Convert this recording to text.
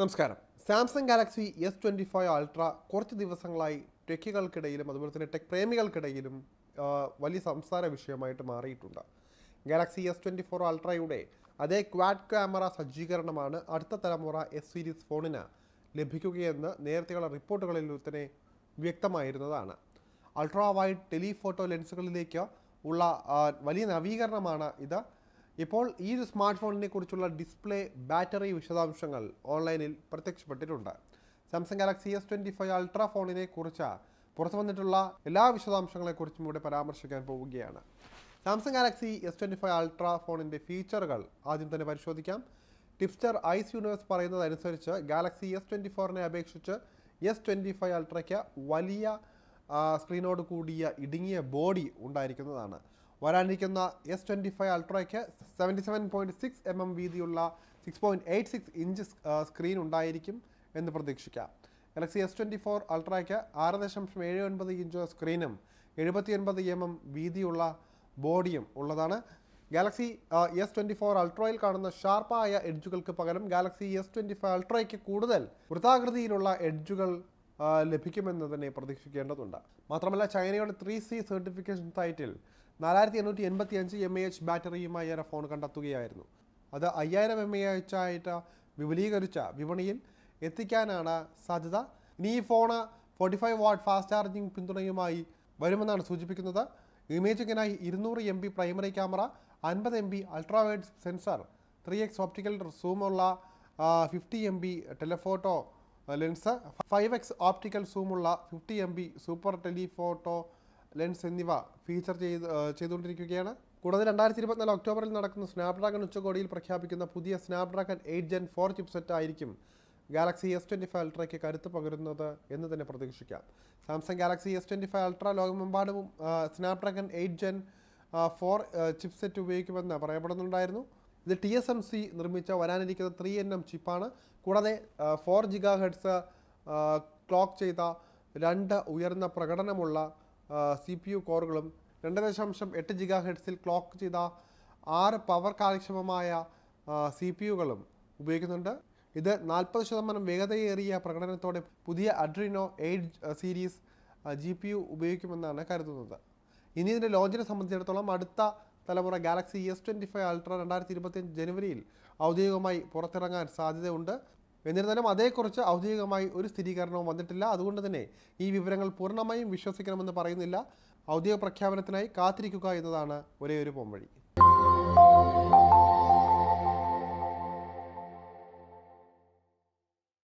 നമസ്കാരം. Samsung Galaxy S twenty five ultra കുറച്ച് ദിവസങ്ങളായി ടെക്കുകൾക്കിടയിലും അതുപോലെ തന്നെ ടെക് പ്രേമികൾക്കിടയിലും വലിയ സംസാര വിഷയമായിട്ട് മാറിയിട്ടുണ്ട്. ഗാലക്സി എസ് ട്വന്റി ഫോർ അൾട്രയുടെ അതേ ക്വാഡ് ക്യാമറ സജ്ജീകരണമാണ് അടുത്ത തലമുറ എസ് സീരീസ് ഫോണിന് ലഭിക്കുകയെന്ന് നേരത്തെയുള്ള റിപ്പോർട്ടുകളിൽ തന്നെ വ്യക്തമായിരുന്നതാണ്. അൾട്രാ വൈഡ് ടെലിഫോട്ടോ ലെൻസുകളിലേക്ക് ഉള്ള വലിയ നവീകരണമാണ് ഇത്. ഇപ്പോൾ ഈ ഒരു സ്മാർട്ട് ഫോണിനെ കുറിച്ചുള്ള ഡിസ്പ്ലേ ബാറ്ററി വിശദാംശങ്ങൾ ഓൺലൈനിൽ പ്രത്യക്ഷപ്പെട്ടിട്ടുണ്ട്. Samsung Galaxy S twenty five ultra ഫോണിനെ കുറിച്ച് പുറത്തു വന്നിട്ടുള്ള എല്ലാ വിശദാംശങ്ങളെക്കുറിച്ചും ഇവിടെ പരാമർശിക്കാൻ പോവുകയാണ്. Samsung Galaxy S twenty five ultra ഫോണിന്റെ ഫീച്ചറുകൾ ആദ്യം തന്നെ പരിശോധിക്കാം. ടിപ്സ്റ്റർ ഐസ് യൂണിവേഴ്സ് പറയുന്നതനുസരിച്ച് ഗാലക്സി എസ് ട്വന്റി ഫോറിനെ അപേക്ഷിച്ച് എസ് ട്വന്റി ഫൈവ് അൾട്രയ്ക്ക് വലിയ സ്ക്രീനോട് കൂടിയ ഇടുങ്ങിയ ബോഡി ഉണ്ടായിരിക്കുന്നതാണ്. വരാനിരിക്കുന്ന S twenty five അൾട്രയ്ക്ക് seventy seven point six M M വീതിയുള്ള six point eight six inch screen ഉണ്ടായിരിക്കും എന്ന് പ്രതീക്ഷിക്കാം. ഗലക്സി എസ് ട്വന്റി ഫോർ അൾട്രയ്ക്ക് ആറ് ദശാംശം ഏഴ് ഒൻപത് ഇഞ്ച് സ്ക്രീനും എഴുപത്തി ഒൻപത് എം എം വീതിയുള്ള ബോഡിയും ഉള്ളതാണ്. ഗാലക്സി എസ് ട്വന്റി ഫോർ അൾട്രോയിൽ കാണുന്ന ഷാർപ്പായ എഡ്ജുകൾക്ക് പകരം ഗാലക്സി എസ് ട്വന്റി ഫൈവ് അൾട്രോയ്ക്ക് കൂടുതൽ വൃത്താകൃതിയിലുള്ള എഡ്ജുകൾ ലഭിക്കുമെന്ന് തന്നെ പ്രതീക്ഷിക്കേണ്ടതുണ്ട്. മാത്രമല്ല ചൈനയുടെ ത്രീ സി സർട്ടിഫിക്കേഷൻ സൈറ്റിൽ നാലായിരത്തി എണ്ണൂറ്റി എൺപത്തി അഞ്ച് എം എ എച്ച് ബാറ്ററിയുമായി ഒരു ഫോൺ കണ്ടെത്തുകയായിരുന്നു. അത് അയ്യായിരം എം എ എച്ച് ആയിട്ട് വിപുലീകരിച്ച വിപണിയിൽ എത്തിക്കാനാണ് സാധ്യത. ഇനി ഈ phone forty five watt fast charging പിന്തുണയുമായി വരുമെന്നാണ് സൂചിപ്പിക്കുന്നത്. ഇമേജിങ്ങിനായി ഇരുന്നൂറ് എം ബി പ്രൈമറി ക്യാമറ അൻപത് M B ultrawide sensor three X optical സൂമുള്ള fifty M B telephoto lens five X optical സൂമുള്ള fifty M B super telephoto lens എന്നിവ feature ചെയ്ത് ചെയ്തുകൊണ്ടിരിക്കുകയാണ്. കൂടാതെ രണ്ടായിരത്തി ഇരുപത്തിനാല് ഒക്ടോബറിൽ നടക്കുന്ന സ്നാപ്ഡ്രാഗൺ ഉച്ചകോടിയിൽ പ്രഖ്യാപിക്കുന്ന പുതിയ Snapdragon eight gen four chipset ആയിരിക്കും ഗാലക്സി എസ് ട്വന്റി ഫൈവ് അൾട്രയ്ക്ക് കരുത്ത് പകരുന്നത് എന്ന് തന്നെ പ്രതീക്ഷിക്കാം. Samsung Galaxy S twenty five ultra ലോകമെമ്പാടും Snapdragon eight gen four chipset ഉപയോഗിക്കുമെന്ന് പറയപ്പെടുന്നുണ്ടായിരുന്നു. ഇത് ടി എസ് എം സി നിർമ്മിച്ച വരാനിരിക്കുന്ന ത്രീ എൻ എം ചിപ്പാണ് കൂടാതെ ഫോർ ജിഗാ ഹെഡ്സ് ക്ലോക്ക് ചെയ്ത രണ്ട് ഉയർന്ന പ്രകടനമുള്ള സി പി യു കോറുകളും രണ്ട് ദശാംശം എട്ട് ജിഗാ ഹെഡ്സിൽ ക്ലോക്ക് ചെയ്ത ആറ് പവർ കാര്യക്ഷമമായ സി പി യുകളും ഉപയോഗിക്കുന്നുണ്ട്. ഇത് നാൽപ്പത് ശതമാനം വേഗതയേറിയ പ്രകടനത്തോടെ പുതിയ Adreno eight series G P U ഉപയോഗിക്കുമെന്നാണ് കരുതുന്നത്. ഇനി ഇതിന്റെ ലോഞ്ചിനെ സംബന്ധിച്ചിടത്തോളം അടുത്ത തലമുറ Galaxy S twenty five ultra രണ്ടായിരത്തി ഇരുപത്തിയഞ്ച് ജനുവരിയിൽ ഔദ്യോഗികമായി പുറത്തിറങ്ങാൻ സാധ്യതയുണ്ട്. എന്നിരുന്നാലും അതേക്കുറിച്ച് ഔദ്യോഗികമായി ഒരു സ്ഥിരീകരണവും വന്നിട്ടില്ല. അതുകൊണ്ട് തന്നെ ഈ വിവരങ്ങൾ പൂർണമായും വിശ്വസിക്കണമെന്ന് പറയുന്നില്ല. ഔദ്യോഗിക പ്രഖ്യാപനത്തിനായി കാത്തിരിക്കുക എന്നതാണ് ഒരേ ഒരു പോംവഴി